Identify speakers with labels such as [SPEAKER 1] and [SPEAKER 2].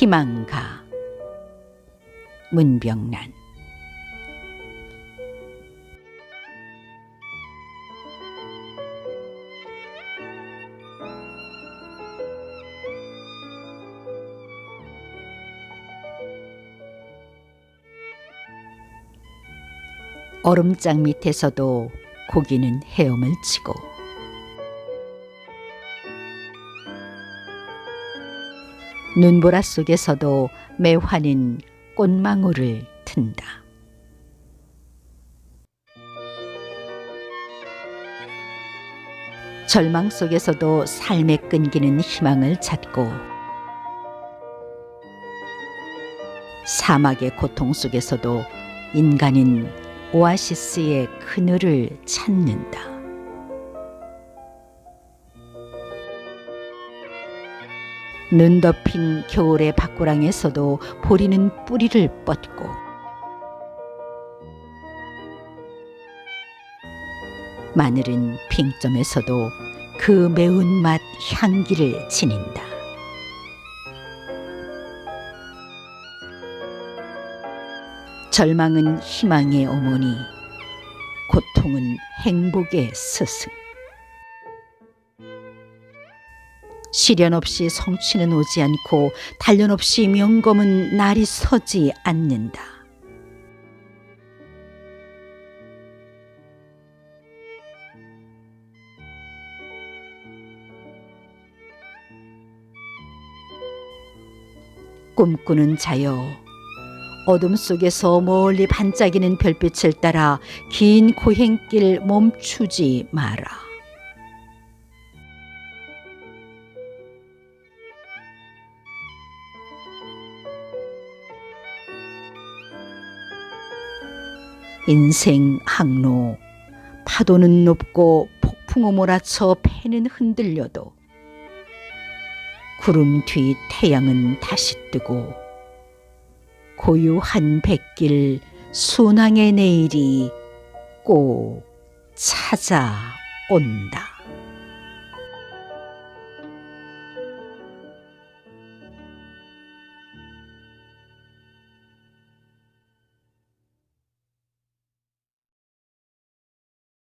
[SPEAKER 1] 희망가. 문병란. 얼음장 밑에서도 고기는 헤엄을 치고 눈보라 속에서도 매화는 꽃망울을 튼다. 절망 속에서도 삶에 끈기는 희망을 찾고 사막의 고통 속에서도 인간은 오아시스의 그늘을 찾는다. 눈 덮인 겨울의 밭고랑에서도 보리는 뿌리를 뻗고 마늘은 빙점에서도 그 매운맛 향기를 지닌다. 절망은 희망의 어머니, 고통은 행복의 스승. 시련 없이 성취는 오지 않고 단련 없이 명검은 날이 서지 않는다. 꿈꾸는 자여 어둠 속에서 멀리 반짝이는 별빛을 따라 긴 고행길 멈추지 마라. 인생 항로 파도는 높고 폭풍우 몰아쳐 배는 흔들려도 구름 뒤 태양은 다시 뜨고 고요한 백길 순항의 내일이 꼭 찾아온다.